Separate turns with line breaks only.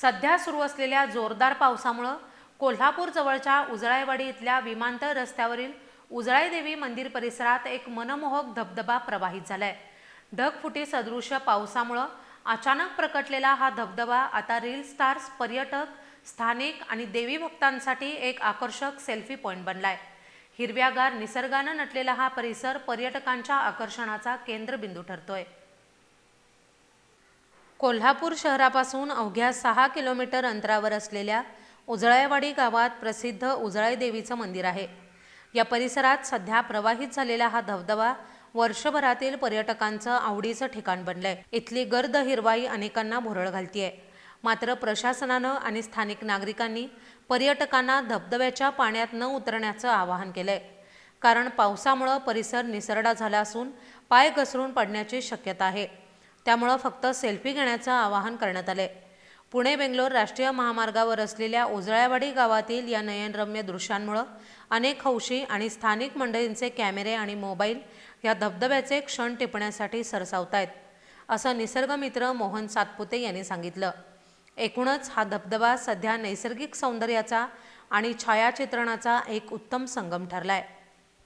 सध्या सुरू असलेल्या जोरदार पावसामुळं कोल्हापूर जवळच्या उजळाईवाडी इथल्या विमानतळ रस्त्यावरील उजळाईदेवी मंदिर परिसरात एक मनमोहक धबधबा प्रवाहित झालाय. ढगफुटी सदृश्य पावसामुळं अचानक प्रकटलेला हा धबधबा आता रील स्टार्स पर्यटक स्थानिक आणि देवी भक्तांसाठी एक आकर्षक सेल्फी पॉईंट बनलाय. हिरव्यागार निसर्गानं नटलेला हा परिसर पर्यटकांच्या आकर्षणाचा केंद्रबिंदू ठरतोय. कोल्हापूर शहरापासून अवघ्या सहा किलोमीटर अंतरावर असलेल्या उजळायवाडी गावात प्रसिद्ध उजळाई देवीचं मंदिर आहे. या परिसरात सध्या प्रवाहित झालेला हा धबधबा वर्षभरातील पर्यटकांचं आवडीचं ठिकाण बनलंय. इथली गर्द हिरवाई अनेकांना भुरळ घालतीये. मात्र प्रशासनानं आणि स्थानिक नागरिकांनी पर्यटकांना धबधब्याच्या पाण्यात न उतरण्याचं आवाहन केलंय. कारण पावसामुळं परिसर निसरडा झाला असून पाय घसरून पडण्याची शक्यता आहे. त्यामुळं फक्त सेल्फी घेण्याचं आवाहन करण्यात आले पुणे बेंगलोर राष्ट्रीय महामार्गावर असलेल्या उजळ्यावाडी गावातील या नयनरम्य दृश्यांमुळं अनेक हौशी आणि स्थानिक मंडळींचे कॅमेरे आणि मोबाईल या धबधब्याचे क्षण टिपण्यासाठी सरसावतायत असं निसर्गमित्र मोहन सातपुते यांनी सांगितलं. एकूणच हा धबधबा सध्या नैसर्गिक सौंदर्याचा आणि छायाचित्रणाचा एक उत्तम संगम ठरलाय.